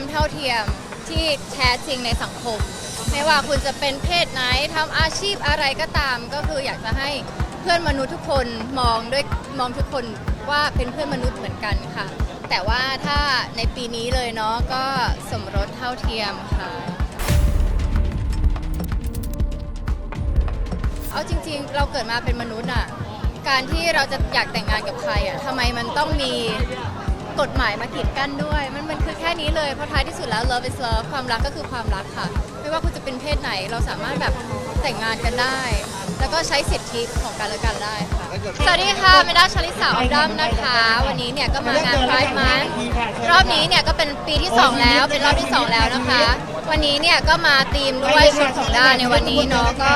ความเท่าเทียมที่แท้จริงในสังคม ไม่ว่าคุณจะเป็นเพศไหนทำอาชีพอะไรก็ตาม ก็คืออยากจะให้เพื่อนมนุษย์ทุกคนมองด้วยมองทุกคนว่าเป็นเพื่อนมนุษย์เหมือนกันค่ะ แต่ว่าถ้าในปีนี้เลยเนาะก็สมรสเท่าเทียมค่ะ เอาจริงๆ เราเกิดมาเป็นมนุษย์อะการที่เราจะอยากแต่งงานกับใครอะทำไมมันต้องมี กฎหมายมากีดกั้นด้วย มันมันคือแค่นี้เลย เพราะท้ายที่สุดแล้ว love is love ความรักก็คือความรักค่ะ ไม่ว่าคุณจะเป็นเพศไหนเราสามารถแบบแต่งงานกันได้ แล้วก็ใช้สิทธิของกันและกันได้ค่ะ สวัสดีค่ะเมด้าชลิสาออมดัมนะคะ วันนี้เนี่ยก็มางาน Pride Month รอบนี้เนี่ยก็เป็นปีที่ 2 แล้ว เป็นรอบที่ 2 แล้วนะคะ วันนี้เนี่ยก็มาธีมด้วยชุดของด้าในวันนี้เนาะก็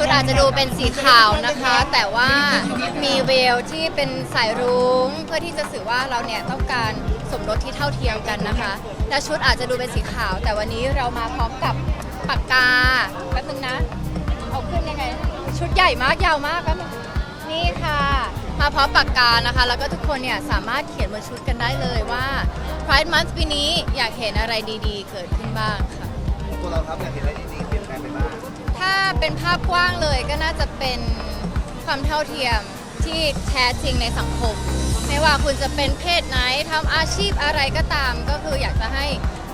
ชุดอาจจะดูเป็นสีขาวนะคะ แต่ว่ามีเวลที่เป็นสายรุ้งเพื่อที่จะสื่อว่าเราเนี่ยต้องการสมรสที่เท่าเทียมกันนะคะ และชุดอาจจะดูเป็นสีขาว แต่วันนี้เรามาพร้อมกับปากกาแป๊บนึงนะ เอาขึ้นยังไง ชุดใหญ่มากยาวมากแป๊บนึงนี่ค่ะ มาพร้อมปากกานะคะ แล้วก็ทุกคนเนี่ยสามารถเขียนบนชุดกันได้เลยว่า Pride Month ปีนี้อยากเห็นอะไรดีๆ เกิดขึ้นบ้างค่ะ ตัวเราครับอยากเห็นอะไรดีๆเปลี่ยนแปลงไปบ้างาเป็นภาพกว้างเลยก็น่าจะเป็นความเท่าเทียมที่แท้จริงในสังคม ไม่ว่าคุณจะเป็นเพศไหนทำอาชีพอะไรก็ตาม ก็คืออยากจะให้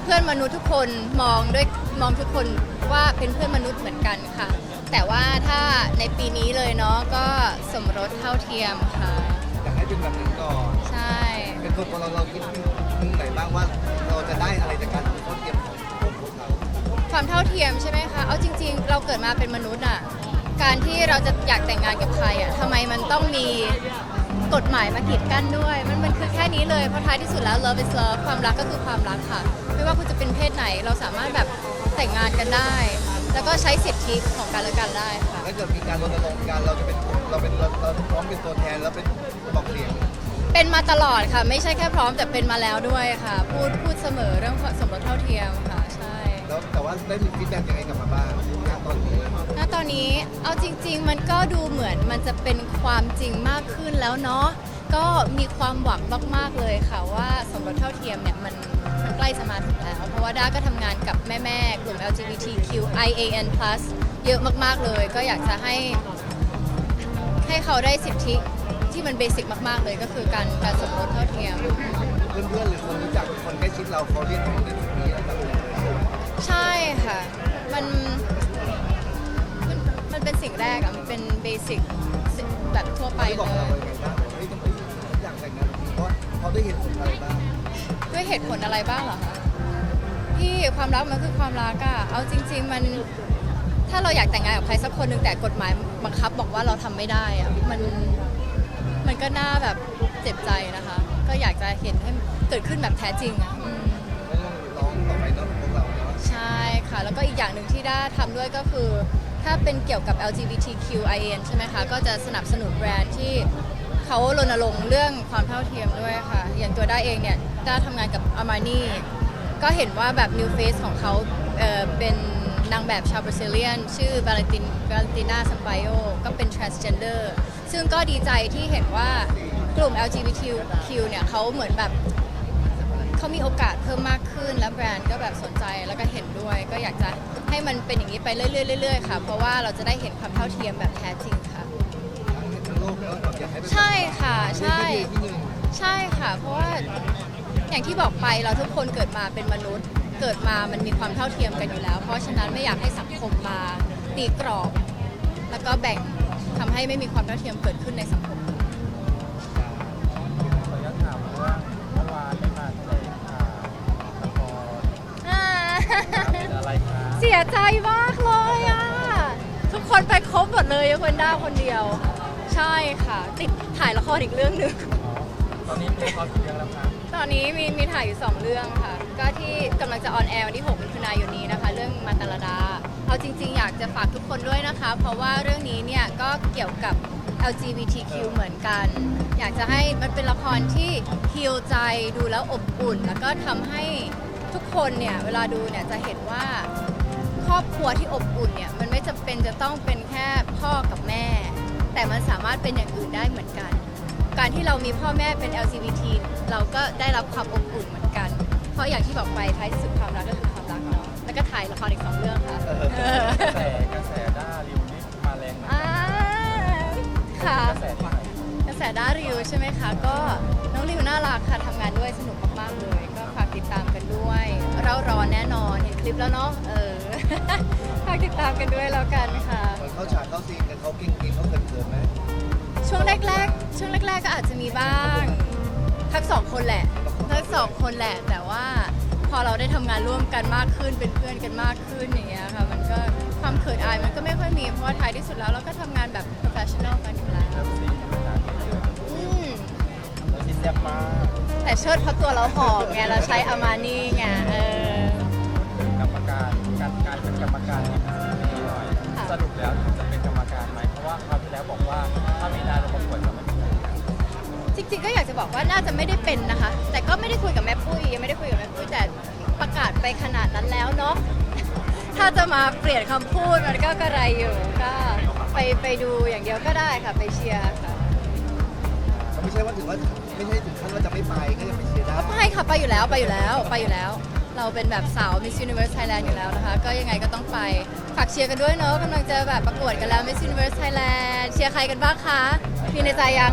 เพื่อนมนุษย์ทุกคนมองด้วยมองทุกคนว่าเป็นเพื่อนมนุษย์เหมือนกันค่ะ แต่ว่าถ้าในปีนี้เลยเนาะก็สมรสเท่าเทียมค่ะ อยากให้เป็นแบบนี้ก่อนใช่ เป็นตัวตัวเราเราคิดมุมไหนบ้างว่าเราจะได้อะไรจากการทดเทียมของ ความเท่าเทียมใช่ไหมคะ เอาจริง ๆ เราเกิดมาเป็นมนุษย์อะ การที่เราจะอยากแต่งงานกับใครอะทำไมมันต้องมีกฎหมายมากีดกั้นด้วย มันมันคือแค่นี้เลย เพราะท้ายที่สุดแล้ว love is love ความรักก็คือความรักค่ะ ไม่ว่าคุณจะเป็นเพศไหน เราสามารถแบบแต่งงานกันได้ แล้วก็ใช้สิทธิของกันและกันได้ค่ะ ถ้าเกิดมีการรณรงค์กันเราจะเป็นเราเป็นเราเราพร้อมเป็นตัวแทนแล้วเป็นบอกเสียงเป็นมาตลอดค่ะ ไม่ใช่แค่พร้อมแต่เป็นมาแล้วด้วยค่ะ พูดพูดเสมอเรื่องสมรสเท่าเทียมค่ะ ใช่แล้วแต่ว่าได้มีฟีดแบ็กยังไงกลับมาบ้างณตอนนี้ณตอนนี้เอาจริง ๆ มันก็ดูเหมือนมันจะเป็นความจริงมากขึ้นแล้วเนาะก็มีความหวังมากๆเลยค่ะว่าสมรสเท่าเทียมเนี่ยมันมันใกล้จะมาถึงแล้ว เพราะว่าด้าก็ทำงานกับแม่ๆกลุ่ม LGBTQIAN+ เยอะมากๆเลย ก็อยากจะให้ให้เขาได้สิทธิที่มันเบสิกมาก ๆ เลยก็คือการการสมรสเท่าเทียม เพื่อนๆหรือคนรู้จักคนใกล้ชิดเราเขาเรียกร้องในจุดนี้แบบไหน ใช่ค่ะ มันมันมันเป็นสิ่งแรกอะมันเป็นเบสิกแบบทั่วไปที่บอกเลเราย ยังไงบ้างเฮ้ยทำไมอยากแต่งงานกับพี่เพราะเขาได้เห็นผลอะไรบ้างด้วยเหตุผลอะไรบ้างเหรอคะพี่ความรักมันคือความรักอะเอาจริง ๆ มันถ้าเราอยากแต่งงานกับใครสักคนหนึ่งแต่กฎหมายบังคับบอกว่าเราทำไม่ได้อะมันมันก็น่าแบบเจ็บใจนะคะ ก็อยากจะเห็นให้เกิดขึ้นแบบแท้จริงอะอืมก็ต้องร้องต่อไปเนาะ ใช่ค่ะ แล้วก็อีกอย่างหนึ่งที่ด้าทำด้วยก็คือ ถ้าเป็นเกี่ยวกับ LGBTQIN ใช่ไหมคะ ก็จะสนับสนุนแบรนด์ที่เขารณรงค์เรื่องความเท่าเทียมด้วยค่ะ อย่างตัวด้าเองเนี่ยด้าทำงานกับ Armani ก็เห็นว่าแบบ New Face ของเขาเเป็นนางแบบชาวบราซิเลียน ชื่อ Valentin Valentina Sampaio ก็เป็น transgender ซึ่งก็ดีใจที่เห็นว่ากลุ่ม LGBTQ เนี่ยเขาเหมือนแบบ มีโอกาสเพิ่มมากขึ้น และแบรนด์ก็แบบสนใจแล้วก็เห็นด้วย ก็อยากจะให้มันเป็นอย่างนี้ไปเรื่อยๆเรื่อยๆค่ะ เพราะว่าเราจะได้เห็นความเท่าเทียมแบบแท้จริงค่ะ ทั้งโลกแล้วแบบอยากให้เป็นใช่ค่ะใช่ ที่หนึ่งใช่ค่ะ เพราะว่าอย่างที่บอกไปเราทุกคนเกิดมาเป็นมนุษย์ เกิดมามันมีความเท่าเทียมกันอยู่แล้ว เพราะฉะนั้นไม่อยากให้สังคมมาตีกรอบ แล้วก็แบ่งทำให้ไม่มีความเท่าเทียมเกิดขึ้นในสังคม สียใจมากเลยอะ ทุกคนไปครบหมดเลยยกเว้นด้าคนเดียว ใช่ค่ะ ติดถ่ายละครอีกเรื่องหนึ่งอ๋อตอนนี้มีละครกี่เรื่องแล้วคะตอนนี้มีมีถ่ายอยู่2เรื่องค่ะ ก็ที่กำลังจะออนแอร์วันที่6มิถุนายนนี้นะคะ เรื่องมาตาลดา เอาจริง ๆ อยากจะฝากทุกคนด้วยนะคะ เพราะว่าเรื่องนี้เนี่ยก็เกี่ยวกับ LGBTQ เหมือนกัน อยากจะให้มันเป็นละครที่ฮิลใจดูแล้วอบอุ่น แล้วก็ทำให้ทุกคนเนี่ย เวลาดูเนี่ยจะเห็นว่า ครอบครัวที่อบอุ่นเนี่ยมันไม่จำเป็นจะต้องเป็นแค่พ่อกับแม่ แต่มันสามารถเป็นอย่างอื่นได้เหมือนกัน การที่เรามีพ่อแม่เป็น LGBT เราก็ได้รับความอบอุ่นเหมือนกัน เพราะอย่างที่บอกไปท้ายที่สุดความรักก็คือความรักเนาะแล้วก็ถ่ายละครอีกสองเรื่องค่ะเออกระแสกระแสด้าริวนี่มาแรงเหมือนอ่ากันค่ะกระแสที่ไหนกระแสด้าริวใช่ไหมคะก็น้องริวน่ารักค่ะทำงานด้วยสนุกมากๆเลยาร้อนแน่นอนเห็นคลิปแล้วเนาะเออฝากติดตามกันด้วยแล้วกันค่ะ เหมือนเขาฉากเขาซีนกันเขากิ้งกิ้งเขาเขินเขินไหมช่วงแรกๆ ช่วงแรก ๆ ก็อาจจะมีบ้าง ทั้งสองคนแหละ ทั้งสองคนแหละ แต่ว่าพอเราได้ทำงานร่วมกันมากขึ้น เป็นเพื่อนกันมากขึ้นอย่างเงี้ยค่ะ มันก็ความเขินอายมันก็ไม่ค่อยมี เพราะว่าท้ายที่สุดแล้วเราก็ทำงานแบบ professional กันอยู่แล้วเริ่มซีอยู่นะอืมเริ่มซีแซ่บมาก แต่เชิดเพราะตัวเราหอมไง เราใช้อามานี่ไง เออ ริงๆก็อยากจะบอกว่าน่าจะไม่ได้เป็นนะคะ แต่ก็ไม่ได้คุยกับแม่ปุ้ยยังไม่ได้คุยกับแม่ปุ้ยแต่ประกาศไปขนาดนั้นแล้วเนาะถ้าจะมาเปลี่ยนคำพูดมันก็กระไรอยู่ก็ไปไปดูอย่างเดียวก็ได้ค่ะไปเชียร์ค่ะก็ไม่ใช่ว่าถึงว่าไม่ใช่ถึงขั้นว่าจะไม่ไปก็ยังไปเชียร์ได้ก็ไปค่ะไปอยู่แล้วไปอยู่แล้วไปอยู่แล้ว เราเป็นแบบสาว Miss Universe Thailand อยู่แล้วนะคะ ก็ยังไงก็ต้องไปฝากเชียร์กันด้วยเนาะกำลังจะแบบประกวดกันแล้ว Miss Universe Thailand เชียร์ใครกันบ้างคะมีในใจยัง